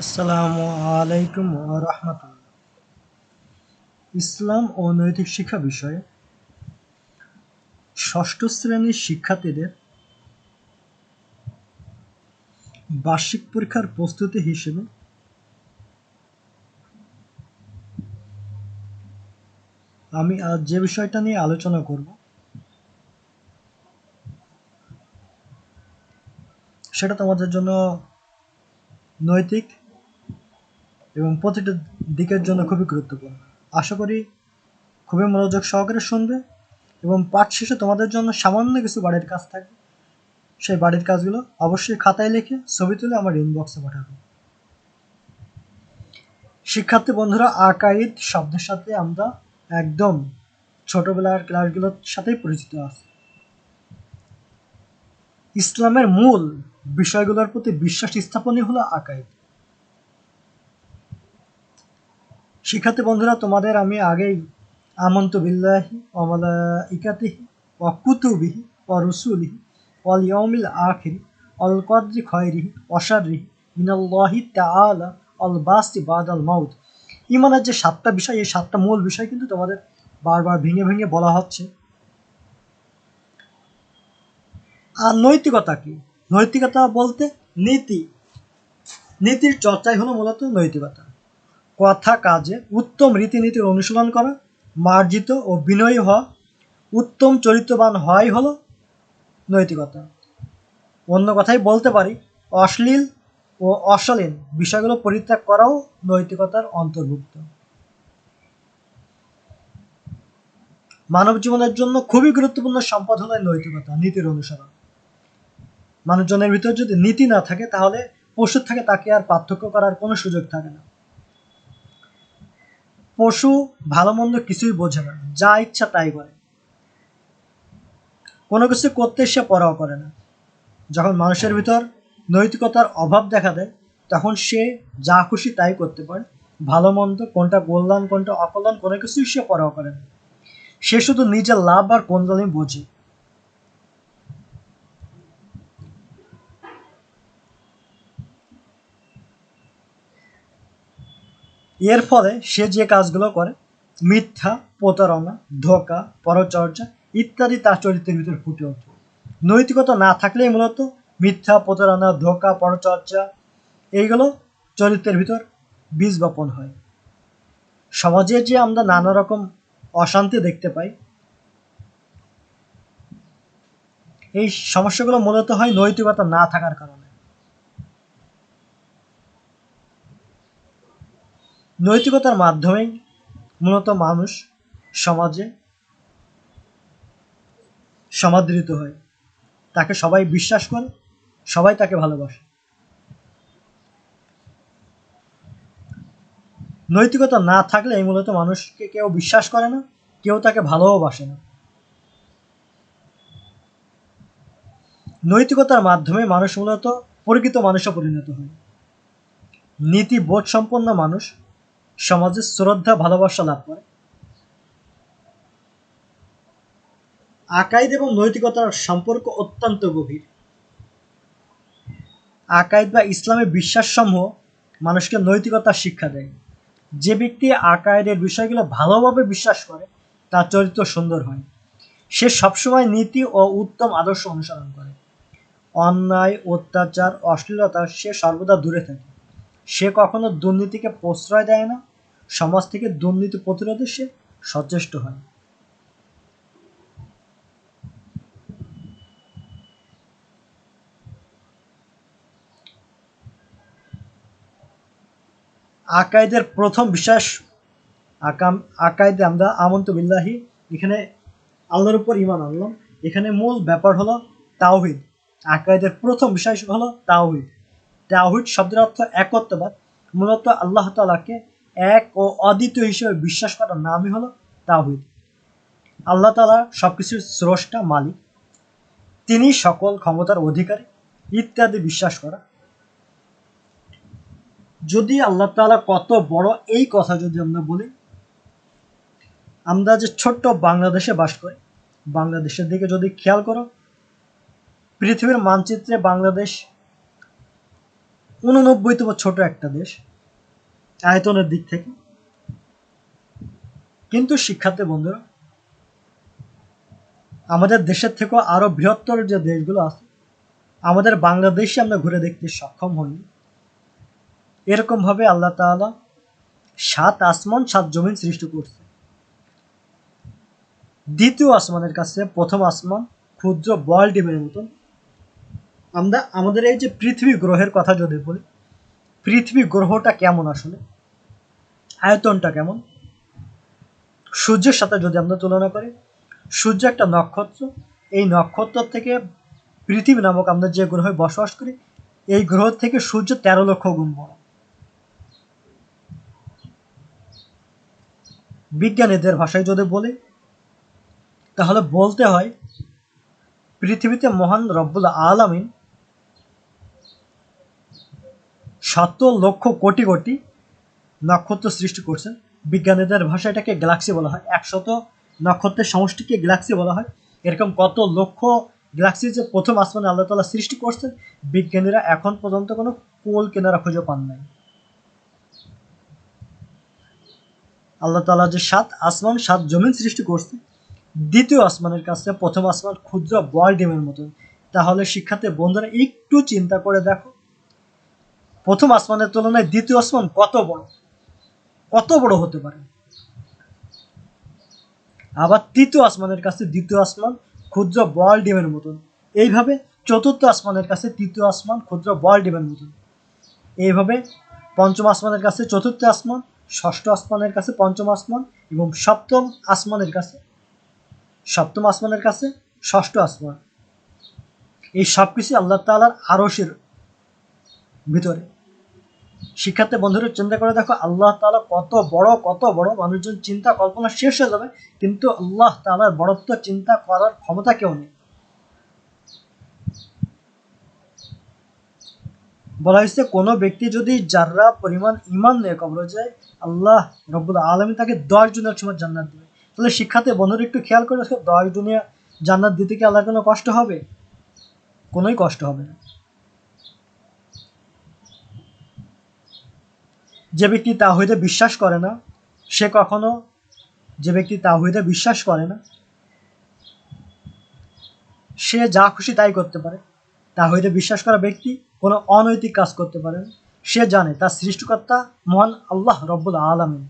আসসালামু আলাইকুম রহমতুল্লাহ। ইসলাম ও নৈতিক শিক্ষা বিষয়ে ষষ্ঠ শ্রেণির শিক্ষার্থীদের বার্ষিক পরীক্ষার প্রস্তুতি হিসেবে আমি আজ যে বিষয়টা নিয়ে আলোচনা করব, সেটা তোমাদের জন্য নৈতিক এবং প্রতিটা দিকের জন্য খুবই গুরুত্বপূর্ণ। আশা করি খুবই মনোযোগ সহকারে শুনবে এবং পাঠ শেষে তোমাদের জন্য সামান্য কিছু বাড়ির কাজ থাকবে। সেই বাড়ির কাজগুলো অবশ্যই খাতায় লিখে ছবি তুলে আমার ইনবক্সে পাঠাবে। শিক্ষার্থী বন্ধুরা আকাইদ শব্দের সাথে আমরা একদম ছোটবেলার ক্লাসগুলোর সাথেই পরিচিত আছি। ইসলামের মূল বিষয়গুলোর প্রতি বিশ্বাস স্থাপনই হলো আকাইদ শিক্ষার্থী বন্ধুরা, তোমাদের আমি আগেই আমন্ত বিল্লাহি অমালা ইকাতিহি ও কুতুবিহি ও রসুলিহি অল ইয়মিল আখিরি অল কদ্রি খয়রিহি অসারিহি মিনাল্লাহি তাআলা অল বাস্তি বাদ আল মাউত। ইমানের যে সাতটা বিষয়, এই সাতটা মূল বিষয় কিন্তু তোমাদের বারবার ভেঙে ভেঙে বলা হচ্ছে। আর নৈতিকতা কি? নৈতিকতা বলতে নীতি। নীতির চর্চাই হলো মূলত নৈতিকতা। কথা কাজে উত্তম রীতিনীতির অনুশীলন করা, মার্জিত ও বিনয়ী হওয়া। উত্তম চরিত্রবান হওয়াই হলো নৈতিকতা। অন্য কথাই বলতে পারি, অশ্লীল ও অশালীন বিষয়গুলো পরিত্যাগ করাও নৈতিকতার অন্তর্ভুক্ত। মানব জীবনের জন্য খুবই গুরুত্বপূর্ণ সম্পদ হলো নৈতিকতা, নীতির অনুসরণ। মানুষজনের ভিতর যদি নীতি না থাকে, তাহলে পশুর থাকে তাকে আর পার্থক্য করার কোনো সুযোগ থাকে না। পশু ভালো মন্দ কিছুই বোঝে না। যা ইচ্ছা তাই করে। কোনো কিছু করতে সে পরাও করে না। যখন মানুষের ভিতর নৈতিকতার অভাব দেখা দেয়, তখন সে যা খুশি তাই করতে পারে। ভালো মন্দ কোনটা কল্যাণ কোনটা অকল্যাণ কোনো কিছুই সে পরাও করে না। সে শুধু নিজের লাভ আর কোন বোঝে। এর ফলে সে যে কাজগুলো করে, মিথ্যা, প্রতারণা, ধোকা পরচর্যা ইত্যাদি তার চরিত্রের ভিতর ফুটে ওঠে। নৈতিকতা না থাকলেই মূলত মিথ্যা, প্রতারণা, ধোকা পরচর্যা এইগুলো চরিত্রের ভিতর বীজ বপন হয়। সমাজে যে আমরা নানা রকম অশান্তি দেখতে পাই, এই সমস্যাগুলো মূলত হয় নৈতিকতা না থাকার কারণে। নৈতিকতার মাধ্যমেই মূলত মানুষ সমাজে সমাদৃত হয়। তাকে সবাই বিশ্বাস করে, সবাই তাকে ভালোবাসে। নৈতিকতা না থাকলে এই মূলত মানুষকে কেউ বিশ্বাস করে না, কেউ তাকে ভালোও বাসে না। নৈতিকতার মাধ্যমে মানুষ মূলত প্রকৃত মানুষে পরিণত হয়। নীতি বোধ সম্পন্ন মানুষ সমাজে শ্রদ্ধা, ভালোবাসা লাভ করে। আকাইদ এবং নৈতিকতার সম্পর্ক অত্যন্ত গভীর। আকাইদ বা ইসলামের বিশ্বাস সমূহ মানুষকে নৈতিকতার শিক্ষা দেয়। যে ব্যক্তি আকায়েদের বিষয়গুলো ভালোভাবে বিশ্বাস করে, তার চরিত্র সুন্দর হয়। সে সবসময় নীতি ও উত্তম আদর্শ অনুসরণ করে। অন্যায়, অত্যাচার, অশ্লীলতা সে সর্বদা দূরে থাকে। সে কখনো দুর্নীতিকে প্রশ্রয় দেয় না। সমাজ থেকে দুর্নীতি প্রতিরোধে সে সচেষ্ট হয়। আকাইদের প্রথম বিশ্বাস, আকাম আকাইদে আমরা আমন্ত বিল্লাহি, এখানে আল্লাহর উপর ইমান আনলাম। এখানে মূল ব্যাপার হলো তাওহিদ। আকাইদের প্রথম বিষয় হলো তাওহিদ। তাওহিদ শব্দের অর্থ একত্ববাদ। মূলত আল্লাহ তালাকে এক ও অদ্বিতীয় হিসেবে বিশ্বাস করার নামই হলো তাওহিদ। আল্লাহ তালা সবকিছুর স্রষ্টা, মালিক। তিনি সকল ক্ষমতার অধিকারী, ইত্যাদি বিশ্বাস করা। যদি আল্লাহ তালা কত বড় এই কথা যদি আমরা বলি, আমরা যে ছোট্ট বাংলাদেশে বাস করি, বাংলাদেশের দিকে যদি খেয়াল করো, পৃথিবীর মানচিত্রে বাংলাদেশ উননব্বইতম ছোট একটা দেশ। আয়তনের দিক থেকে। কিন্তু শিক্ষার্থী বন্ধুরা, আমাদের দেশের থেকেও আরও বৃহত্তর যে দেশগুলো আছে, আমাদের বাংলাদেশে আমরা ঘুরে দেখতে সক্ষম হইনি এরকম ভাবে আল্লাহ তাআলা সাত আসমান, সাত জমিন সৃষ্টি করছে। দ্বিতীয় আসমানের কাছে প্রথম আসমান, ক্ষুদ্র বল ডিমের মতন। আমরা, আমাদের এই যে পৃথিবী গ্রহের কথা যদি বলি পৃথিবী গ্রহটা কেমন আসলে? আয়তনটা কেমন? সূর্যের সাথে যদি আমরা তুলনা করি, সূর্য একটা নক্ষত্র। এই নক্ষত্র থেকে পৃথিবী নামক আমরা যে গ্রহে বসবাস করি, এই গ্রহ থেকে সূর্য তেরো লক্ষ গুণ বড়। বিজ্ঞানীদের ভাষায় যদি বলি, তাহলে বলতে হয়, পৃথিবীতে মহান রব্বুল আলামিন শত লক্ষ কোটি কোটি নক্ষত্র সৃষ্টি করছেন। বিজ্ঞানীদের ভাষায় এটাকে গ্যালাক্সি বলা হয়। একশত নক্ষত্রের সমষ্টিকে গ্যালাক্সি বলা হয়। এরকম কত লক্ষ গ্যালাক্সি যে প্রথম আসমানে আল্লাহ তালা সৃষ্টি করছেন, বিজ্ঞানীরা এখন পর্যন্ত কোনো কোল কেনারা খুঁজে পান নাই। আল্লাহ তালা যে সাত আসমান, সাত জমিন সৃষ্টি করছে দ্বিতীয় আসমানের কাছে প্রথম আসমান ক্ষুদ্র বল ডিমের মতন। তাহলে শিক্ষার্থী বন্ধুরা, একটু চিন্তা করে দেখো প্রথম আসমানের তুলনায় দ্বিতীয় আসমান কত বড়? কত বড় হতে পারে? আবার তৃতীয় আসমানের কাছে দ্বিতীয় আসমান, ক্ষুদ্র বল ডিমের মতন। এইভাবে চতুর্থ আসমানের কাছে তৃতীয় আসমান, ক্ষুদ্র বল ডিমের মতন। এইভাবে পঞ্চম আসমানের কাছে চতুর্থ আসমান, ষষ্ঠ আসমানের কাছে পঞ্চম আসমান এবং সপ্তম আসমানের কাছে, সপ্তম আসমানের কাছে ষষ্ঠ আসমান। এই সব কিছু আল্লাহ তালার আরসের ভিতরে। শিক্ষার্থী বন্ধুরা চিন্তা করে দেখো, আল্লাহ তালা কত বড় কত বড় মানুষজন চিন্তা কল্পনা শেষ হয়ে যাবে, কিন্তু আল্লাহ তালার বড়ত্ব চিন্তা করার ক্ষমতা কেউ নেই। বলা হয়েছে, কোনো ব্যক্তি যদি যাররা পরিমাণ ইমান নিয়ে কবর যায়, আল্লাহ রব্বুল আলমী তাকে দশ জনের সময় জান্নাত দেবে। তাহলে শিক্ষার্থী বন্ধুরা একটু খেয়াল করে দশ দুনিয়া জান্নাত দিতে কি আল্লাহর কোনো কষ্ট হবে? কোনোই কষ্ট হবে না। যে ব্যক্তি তাহিদে বিশ্বাস করে না, সে কখনো যে ব্যক্তি তাহিদে বিশ্বাস করে না, সে যা খুশি তাই করতে পারে। তাহিদে বিশ্বাস করা ব্যক্তি কোনো অনৈতিক কাজ করতে পারে না। সে জানে তার সৃষ্টিকর্তা মহান আল্লাহ রব্বুল আলমিন।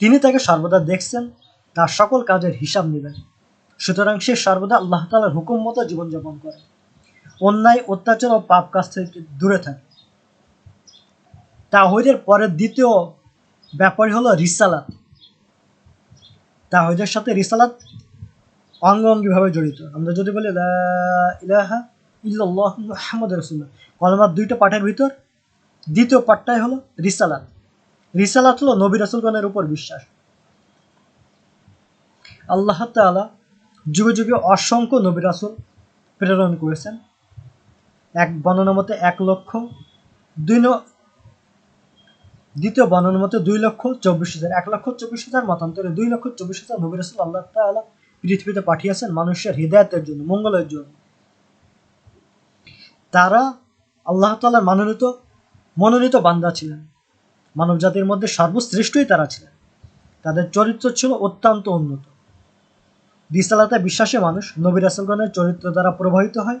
তিনি তাকে সর্বদা দেখছেন, তার সকল কাজের হিসাব নেবেন। সুতরাং সে সর্বদা আল্লাহ তালার হুকুম মতো জীবনযাপন করে। অন্যায়, অত্যাচার ও পাপ কাজ থেকে দূরে থাকে। তাহিদের পরের দ্বিতীয় ব্যাপারই হলো রিসালাত। তাহিদের সাথে রিসালাত অঙ্গ অঙ্গিভাবে জড়িত। আমরা যদি বলি ইলাহা ইল্লাল্লাহ রাসূলুল্লাহ কলমার দুইটা পাঠের ভিতর দ্বিতীয় পাঠটাই হলো রিসালাত। রিসালাত হলো নবী রাসূলগণের উপর বিশ্বাস। আল্লাহ তাআলা যুগে যুগে অসংখ্য নবী রাসূল প্রেরণ করেছেন। এক বর্ণনা মতে এক লক্ষ, দুই দ্বিতীয় বর্ণনা মতে দুই লক্ষ চব্বিশ হাজার, এক লক্ষ চব্বিশ হাজার মতান্তরে দুই লক্ষ চব্বিশ হাজার নবী রাসূল আল্লাহ তাআলা পৃথিবীতে পাঠিয়েছেন মানুষের হৃদায়তের জন্য, মঙ্গলের জন্য। তারা আল্লাহ তাআলার মনোনীত মনোনীত বান্দা ছিলেন। মানব জাতির মধ্যে সর্বশ্রেষ্ঠই তারা ছিলেন। তাদের চরিত্র ছিল অত্যন্ত উন্নত। রিসালাতে বিশ্বাসী মানুষ নবী রাসূলগণের চরিত্র দ্বারা প্রভাবিত হয়।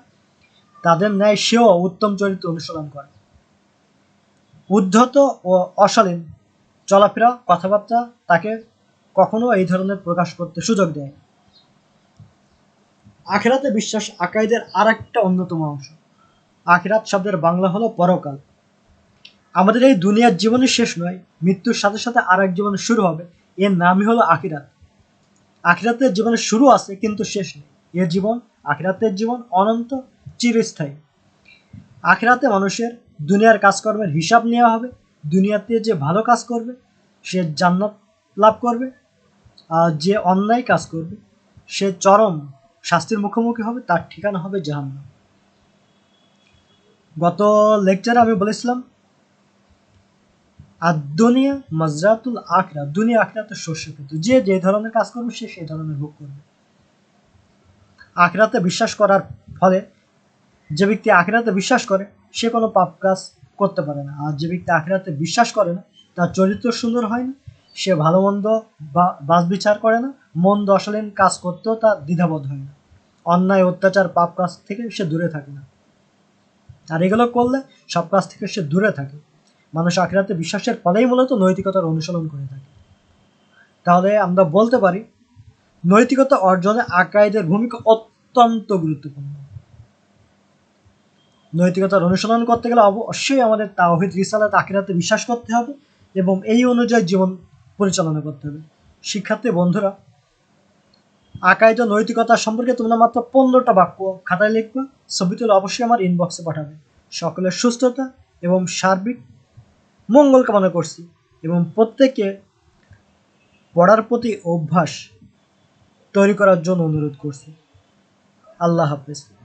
তাদের ন্যায় সেও উত্তম চরিত্র অনুসরণ করে। উদ্ধত ও অশালীন চলাফেরা, কথাবার্তা তাকে কখনো এই ধরনের প্রকাশ করতে সুযোগ দেয়। আখেরাতে বিশ্বাস আকাইদের আর একটা অন্যতম অংশ। আখেরাত শব্দের বাংলা হলো পরকাল। আমাদের এই দুনিয়ার জীবনের শেষ নয়, মৃত্যুর সাথে সাথে আর এক জীবন শুরু হবে। এর নামই হলো আখিরাত। আখিরাতের জীবনের শুরু আছে, কিন্তু শেষ নেই। এর জীবন আখিরাতের জীবন অনন্ত, চিরস্থায়ী। আখিরাতে মানুষের দুনিয়ার কাজকর্মের হিসাব নেওয়া হবে। দুনিয়াতে যে ভালো কাজ করবে, সে জান্নাত লাভ করবে। আর যে অন্যায় কাজ করবে, সে চরম শাস্তির মুখোমুখি হবে, তার ঠিকানা হবে জাহান্নাম। গত লেকচারে আমি বলেছিলাম আর দুনিয়া মাজরাতুল আখরা, দুনিয়া আখরাতে শস্য কিন্তু যে যে ধরনের কাজ করবে, সে সেই ধরনের ভোগ করবে। আখরাতে বিশ্বাস করার ফলে যে ব্যক্তি আখরাতে বিশ্বাস করে সে কোনো পাপ কাজ করতে পারে না। আর যে ব্যক্তি আখিরাতে বিশ্বাস করে না, তার চরিত্র সুন্দর হয় না, সে ভালো মন্দ বাস বিচার করে না, মন্দ অশালীন কাজ করতেও তার দ্বিধাবোধ হয় না। অন্যায়, অত্যাচার, পাপ কাজ থেকে সে দূরে থাকে না। আর এগুলো করলে সব কাজ থেকে সে দূরে থাকে। মানুষ আখিরাতে বিশ্বাসের ফলেই মূলত নৈতিকতার অনুসরণ করে থাকে। তাহলে আমরা বলতে পারি, নৈতিকতা অর্জনে আকাইদের ভূমিকা অত্যন্ত গুরুত্বপূর্ণ। নৈতিকতার অনুসরণ করতে গেলে অবশ্যই আমাদের তাওহিদ রিসালাত আখিরাতে বিশ্বাস করতে হবে এবং এই অনুযায়ী জীবন পরিচালনা করতে হবে। শিক্ষার্থী বন্ধুরা ও নৈতিকতা সম্পর্কে তোমরা মাত্র পনেরোটা বাক্য খাতায় লিখবে, ছবি তুলে অবশ্যই আমার ইনবক্সে পাঠাবে। সকলের সুস্থতা এবং সার্বিক মঙ্গল কামনা করছি এবং প্রত্যেকে পড়ার প্রতি অভ্যাস তৈরি করার জন্য অনুরোধ করছি। আল্লাহ হাফেজ।